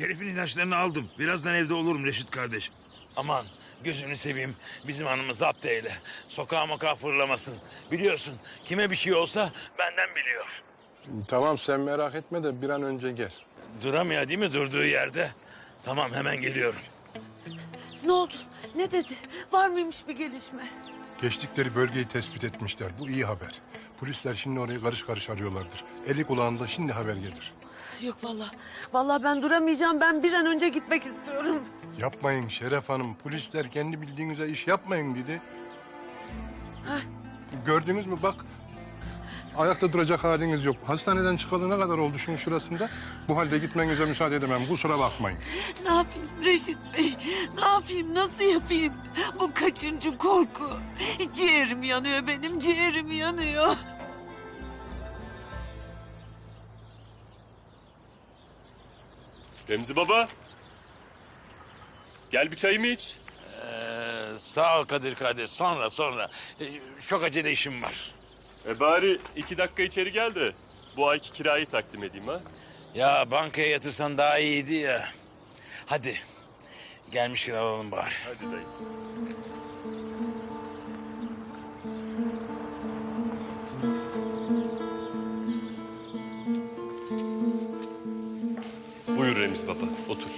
Şerif'in ilaçlarını aldım. Birazdan evde olurum Reşit kardeş. Aman gözünü seveyim bizim hanımı zapt eyle. Sokağa mokağa fırlamasın. Biliyorsun kime bir şey olsa benden biliyor. Tamam sen merak etme de bir an önce gel. Duramıyor değil mi durduğu yerde? Tamam hemen geliyorum. Ne oldu? Ne dedi? Var mıymış bir gelişme? Geçtikleri bölgeyi tespit etmişler. Bu iyi haber. Polisler şimdi orayı karış karış arıyorlardır. Eli kulağında şimdi haber gelir. Yok vallahi. Vallahi ben duramayacağım. Ben bir an önce gitmek istiyorum. Yapmayın Şeref Hanım. Polisler kendi bildiğinize iş yapmayın dedi. Gördünüz mü bak. Ayakta duracak haliniz yok. Hastaneden çıkalı ne kadar oldu şunun şurasında? Bu halde gitmenize müsaade edemem. Kusura bakmayın. Ne yapayım Reşit Bey? Ne yapayım? Nasıl yapayım? Bu kaçıncı korku? Ciğerim yanıyor benim. Ciğerim yanıyor. Remzi baba. Gel bir çayımı iç. Ee, sağ ol Kadir kardeş sonra sonra. Ee, çok acele işim var. E bari iki dakika içeri gel de bu ayki kirayı takdim edeyim ha. Ya bankaya yatırsan daha iyiydi ya. Hadi gelmişken alalım bari. Hadi dayı. Remzi baba, otur.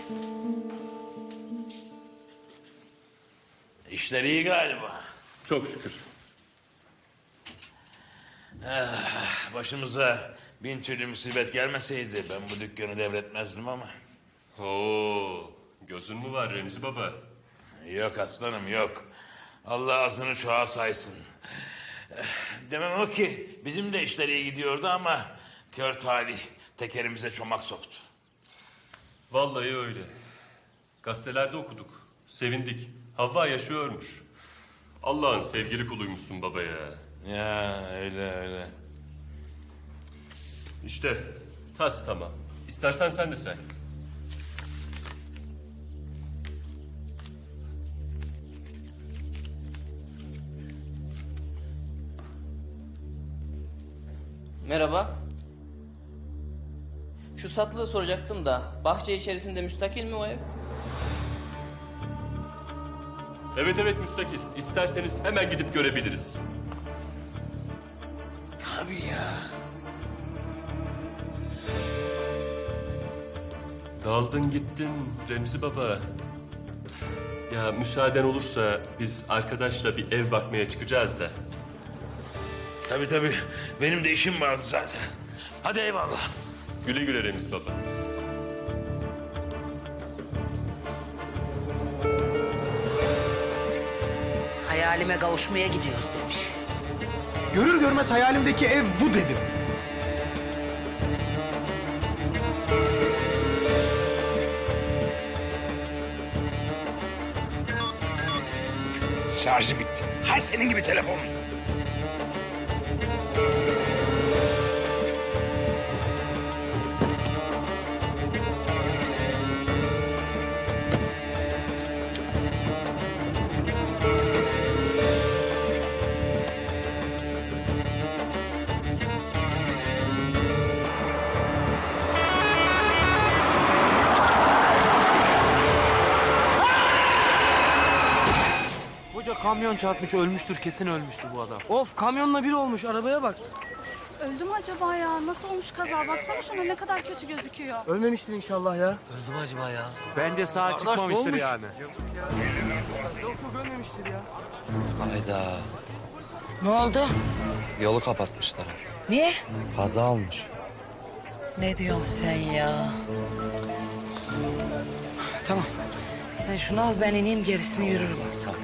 İşler iyi galiba. Çok şükür. Başımıza bin türlü musibet gelmeseydi ben bu dükkanı devretmezdim ama. Oo, gözün mü var Remzi baba? Yok aslanım yok. Allah azını çoğa saysın. Eh, Demem o ki bizim de işler iyi gidiyordu ama kör talih tekerimize çomak soktu. Vallahi öyle. Gazetelerde okuduk, sevindik. Havva yaşıyormuş. Allah'ın sevgili kuluymuşsun baba ya. Ya öyle öyle. İşte tas tamam. İstersen sen de say. Merhaba. Şu satılığı soracaktım da bahçe içerisinde müstakil mi o ev? Evet evet müstakil. İsterseniz hemen gidip görebiliriz. Tabii ya. Daldın gittin Remzi baba. Ya müsaaden olursa biz arkadaşla bir ev bakmaya çıkacağız da. Tabii tabii. Benim de işim vardı zaten. Hadi eyvallah. Güle güle Remzi baba. Hayalime kavuşmaya gidiyoruz demiş. Görür görmez hayalimdeki ev bu dedim. Şarjı bitti. Hay senin gibi telefon. Kamyon çarpmış ölmüştür kesin ölmüştür bu adam. Of kamyonla bir olmuş arabaya bak. Öldü mü acaba ya? Nasıl olmuş kaza? Baksana şuna ne kadar kötü gözüküyor. Ölmemiştir inşallah ya. Öldü mü acaba ya? Bence sağ çıkmamıştır yani. Yazık ya. Yok yok ölmemiştir ya. Hayda. Ne oldu? Yolu kapatmışlar. Niye? Kaza olmuş. Ne diyorsun sen ya? Tamam. Sen şunu al ben ineyim gerisini yürürüm. Sağ ol.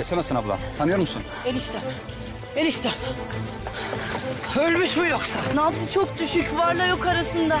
Geçemezsin abla. Tanıyor musun? Eniştem. Eniştem. Ölmüş mü yoksa? Nabzı çok düşük varla yok arasında.